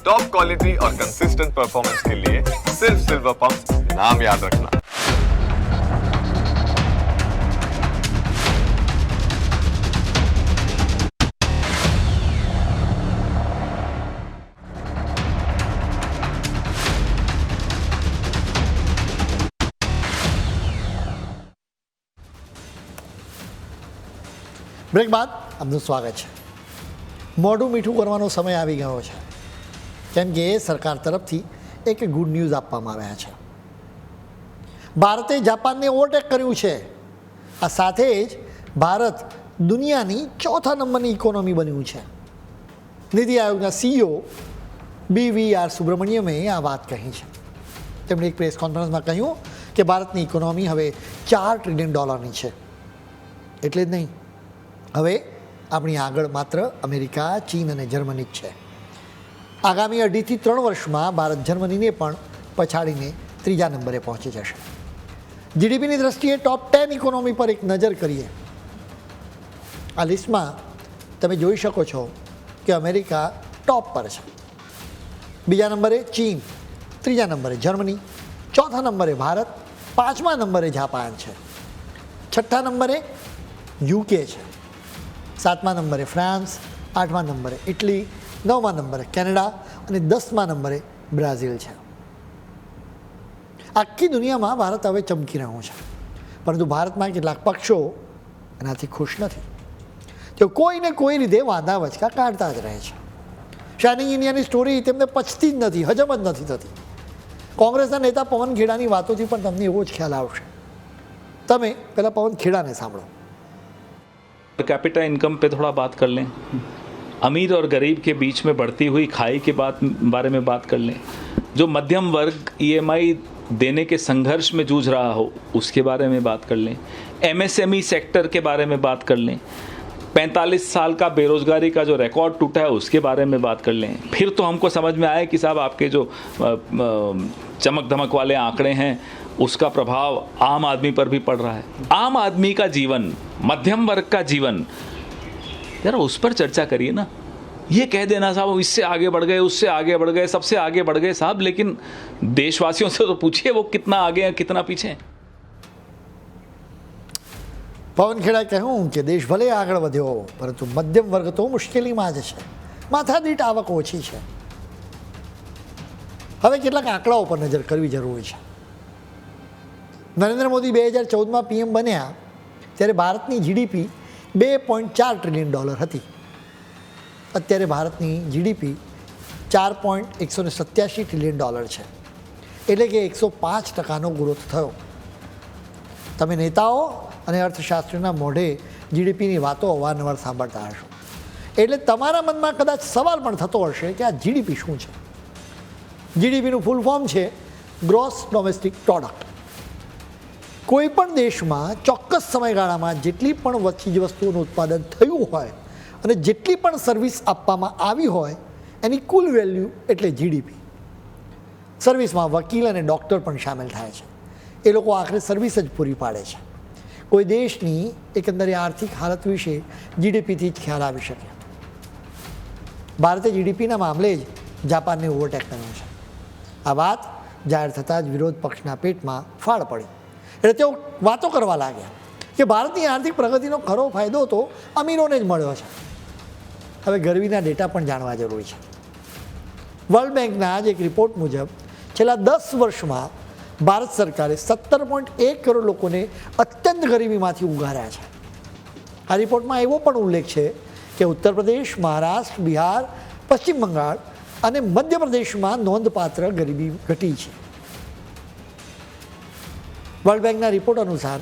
Top quality और consistent performance के लिए सिर्फ सिल्वर पंप नाम याद रखना બ્રેક બાદ આપનું સ્વાગત છે મોઢું મીઠું કરવાનો સમય આવી ગયો છે કેમ કે સરકાર તરફથી એક ગુડ ન્યૂઝ આપવામાં આવ્યા છે. ભારતે જાપાનને ઓવરટેક કર્યું છે. આ સાથે જ ભારત દુનિયાની ચોથા નંબરની ઇકોનોમી બન્યું છે. નીતિ આયોગના સીઈઓ બી વી આર સુબ્રમણ્યમે આ વાત કહી છે. તેમણે એક પ્રેસ કોન્ફરન્સમાં કહ્યું કે ભારતની ઇકોનોમી હવે ચાર ટ્રિલિયન ડોલરની છે. એટલે જ નહીં. હવે આપણી આગળ માત્ર અમેરિકા, ચીન અને જર્મની જ છે. આગામી અઢીથી ત્રણ વર્ષમાં ભારત જર્મનીને પણ પછાડીને ત્રીજા નંબરે પહોંચી જશે. જીડીપીની દ્રષ્ટિએ ટોપ ટેન ઇકોનોમી પર એક નજર કરીએ. આ લિસ્ટમાં તમે જોઈ શકો છો કે અમેરિકા ટોપ પર છે. બીજા નંબરે ચીન, ત્રીજા નંબરે જર્મની, ચોથા નંબરે ભારત, પાંચમા નંબરે જાપાન છે. છઠ્ઠા નંબરે યુકે છે. સાતમા નંબરે ફ્રાન્સ, આઠમા નંબરે ઇટલી નવમા નંબરે કેનેડા અને દસમા નંબરે બ્રાઝિલ છે આખી દુનિયામાં ભારત હવે ચમકી રહ્યું છે પરંતુ ભારતમાં કેટલાક પક્ષો એનાથી ખુશ નથી તેઓ કોઈને કોઈ રીતે વાંધા વચકા કાઢતા જ રહે છે શાઇનિંગ ઇન્ડિયાની સ્ટોરી તેમને પચતી જ નથી હજમ જ નથી થતી કોંગ્રેસના નેતા પવન ખેડાની વાતોથી પણ તમને એવો જ ખ્યાલ આવશે તમે પહેલાં પવન ખેડાને સાંભળો पर कैपिटा इनकम पे थोड़ा बात कर लें अमीर और गरीब के बीच में बढ़ती हुई खाई के बात, बारे में बात कर लें। जो मध्यम वर्ग ईएमआई देने के संघर्ष में जूझ रहा हो, उसके बारे में बात कर लें। एमएसएमई सेक्टर के बारे में बात कर लें। 45 साल का बेरोजगारी का जो रिकॉर्ड टूटा है, उसके बारे में बात कर लें। फिर तो हमको समझ में आए कि साहब, आपके जो चमक धमक वाले आंकड़े हैं, उसका प्रभाव आम आदमी पर भी पड़ रहा है। आम आदमी का जीवन, मध्यम वर्ग का जीवन यार उस पर चर्चा करिए ना ये कह देना साहब इससे आगे बढ़ गए उससे आगे बढ़ गए सबसे आगे बढ़ गए साहब लेकिन देशवासियों से तो पूछिए वो कितना आगे हैं कितना पीछे हैं પવન ખેડાએ કહ્યું કે દેશ ભલે આગળ વધ્યો પરંતુ મધ્યમ વર્ગ તો મુશ્કેલીમાં જ છે માથાદીઠ આવક ઓછી છે હવે કેટલાક આંકડાઓ પર નજર કરવી જરૂરી છે નરેન્દ્ર મોદી બે હજાર ચૌદમાં પીએમ બન્યા ત્યારે ભારતની જીડીપી બે પોઈન્ટ ચાર ટ્રિલિયન ડોલર હતી. અત્યારે ભારતની જીડીપી ચાર પોઈન્ટ એકસો ને સત્યાસી ટ્રિલિયન ડોલર છે. એટલે કે એકસો પાંચ ટકાનો ગ્રોથ થયો. તમે નેતાઓ અને અર્થશાસ્ત્રીના મોઢે જીડીપીની વાતો અવારનવાર સાંભળતા હશો. એટલે તમારા મનમાં કદાચ સવાલ પણ થતો હશે કે આ જીડીપી શું છે? જીડીપીનું ફૂલ ફોર્મ છે ગ્રોસ ડોમેસ્ટિક પ્રોડક્ટ કોઈ પણ દેશમાં ચોક્કસ સમયગાળામાં જેટલી પણ ચીજ વસ્તુઓનું ઉત્પાદન થયું હોય અને જેટલી પણ સર્વિસ આપવામાં આવી હોય, એની કુલ વેલ્યુ એટલે જીડીપી સર્વિસમાં વકીલ અને ડૉક્ટર પણ સામેલ થાય છે. એ લોકો આખરે સર્વિસ જ પૂરી પાડે છે. કોઈ દેશની એકંદરે આર્થિક હાલત વિશે જીડીપીથી જ ખ્યાલ આવી શકે. ભારતે જીડીપીના મામલે જ જાપાનને ઓવરટેક કર્યો છે. આ વાત જાહેર થતાં જ વિરોધ પક્ષના પેટમાં ફાળ પડી. એટલે તેઓ વાતો કરવા લાગ્યા કે ભારતની આર્થિક પ્રગતિનો ખરો ફાયદો તો અમીરોને જ મળ્યો છે. હવે ગરવીના ડેટા પણ જાણવા જરૂરી છે. વર્લ્ડ બેંકના જ એક રિપોર્ટ મુજબ છેલ્લા દસ વર્ષમાં ભારત સરકારે સત્તર પોઈન્ટ એક કરોડ લોકોને અત્યંત ગરીબીમાંથી ઉગાર્યા છે. આ રિપોર્ટમાં એવો પણ ઉલ્લેખ છે કે ઉત્તર પ્રદેશ, મહારાષ્ટ્ર, બિહાર, પશ્ચિમ બંગાળ અને મધ્યપ્રદેશમાં નોંધપાત્ર ગરીબી ઘટી છે. વર્લ્ડ બેંકના રિપોર્ટ અનુસાર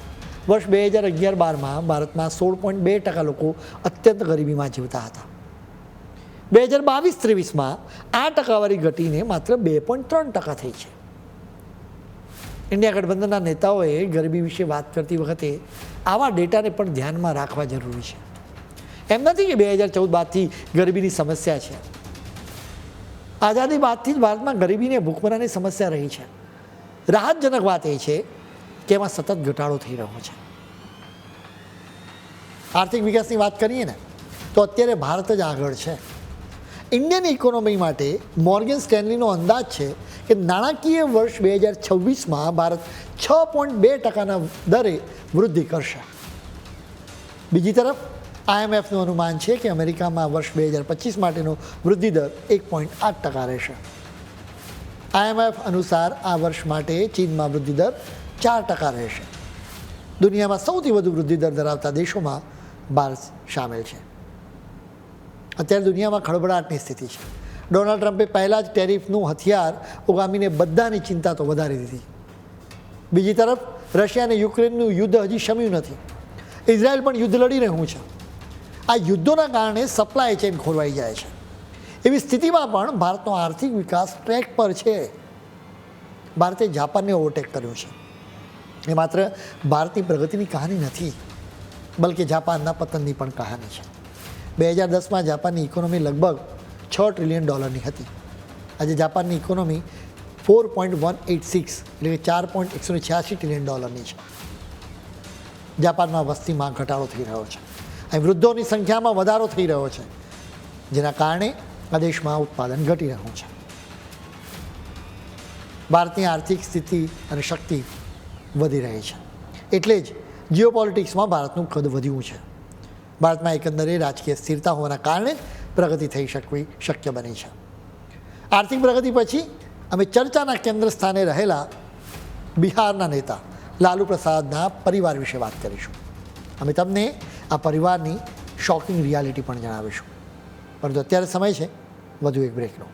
વર્ષ બે હજાર અગિયાર બારમાં ભારતમાં સોળ પોઈન્ટ બે ટકા લોકો અત્યંત ગરીબીમાં જીવતા હતા. બે હજાર બાવીસ ત્રેવીસમાં આ ટકાવારી ઘટીને માત્ર બે પોઈન્ટ ત્રણ ટકા થઈ છે. ઇન્ડિયા ગઠબંધનના નેતાઓએ ગરીબી વિશે વાત કરતી વખતે આવા ડેટાને પણ ધ્યાનમાં રાખવા જરૂરી છે. એમ નથી કે બે હજાર ચૌદ બાદથી ગરીબીની સમસ્યા છે. આઝાદી બાદથી જ ભારતમાં ગરીબીને ભૂખમરાની સમસ્યા રહી છે. રાહતજનક વાત એ છે એમાં સતત ઘટાડો થઈ રહ્યો છે. આર્થિક વિકાસની વાત કરીએ ને, તો અત્યારે ભારત જ આગળ છે. ઇન્ડિયન ઇકોનોમી માટે મોર્ગન સ્ટેનલીનો અંદાજ છે કે નાણાકીય વર્ષ બે હજાર છવ્વીસમાં ભારત છ પોઈન્ટ બે ટકાના દરે વૃદ્ધિ કરશે. બીજી તરફ આઈએમએફનું અનુમાન છે કે અમેરિકામાં વર્ષ બે હજાર પચીસ માટેનો વૃદ્ધિ દર એક પોઈન્ટ આઠ ટકા રહેશે. આઈએમએફ અનુસાર આ વર્ષ માટે ચીનમાં વૃદ્ધિ દર ચાર ટકા રહેશે. દુનિયામાં સૌથી વધુ વૃદ્ધિ દર ધરાવતા દેશોમાં ભારત સામેલ છે. અત્યારે દુનિયામાં ખળભળાટની સ્થિતિ છે. ડોનાલ્ડ ટ્રમ્પે પહેલાં જ ટેરિફનું હથિયાર ઉગામીને બધાની ચિંતા તો વધારી દીધી. બીજી તરફ, રશિયા અને યુક્રેનનું યુદ્ધ હજી શમ્યું નથી. ઇઝરાયલ પણ યુદ્ધ લડી રહ્યું છે. આ યુદ્ધોના કારણે સપ્લાય ચેઇન ખોરવાઈ જાય છે. એવી સ્થિતિમાં પણ ભારતનો આર્થિક વિકાસ ટ્રેક પર છે. ભારતે જાપાનને ઓવરટેક કર્યું છે. એ માત્ર ભારતની પ્રગતિની કહાની નથી, બલકે જાપાનના પતનની પણ કહાની છે. બે હજાર દસમાં જાપાનની ઇકોનોમી લગભગ છ ટ્રિલિયન ડોલરની હતી. આજે જાપાનની economy four point one eight six એટલે કે ચાર પોઈન્ટ એકસો છ્યાસી ટ્રિલિયન ડોલરની છે. જાપાનમાં વસ્તીમાં ઘટાડો થઈ રહ્યો છે. અહીં વૃદ્ધોની સંખ્યામાં વધારો થઈ રહ્યો છે, જેના કારણે આ દેશમાં ઉત્પાદન ઘટી રહ્યું છે. ભારતની આર્થિક સ્થિતિ અને શક્તિ વધી રહી છે. એટલે જ જીઓપોલિટિક્સમાં ભારતનું કદ વધ્યું છે. ભારતમાં એકંદરે રાજકીય સ્થિરતા હોવાના કારણે પ્રગતિ થઈ શકવી, શક્ય બની છે. આર્થિક પ્રગતિ પછી અમે ચર્ચાના કેન્દ્ર સ્થાને રહેલા બિહારના નેતા લાલુ પ્રસાદના પરિવાર વિશે વાત કરીશું. અમે તમને આ પરિવારની શોકિંગ રિયાલિટી પણ જણાવીશું. પરંતુ અત્યારે સમય છે, વધુ એક બ્રેકનો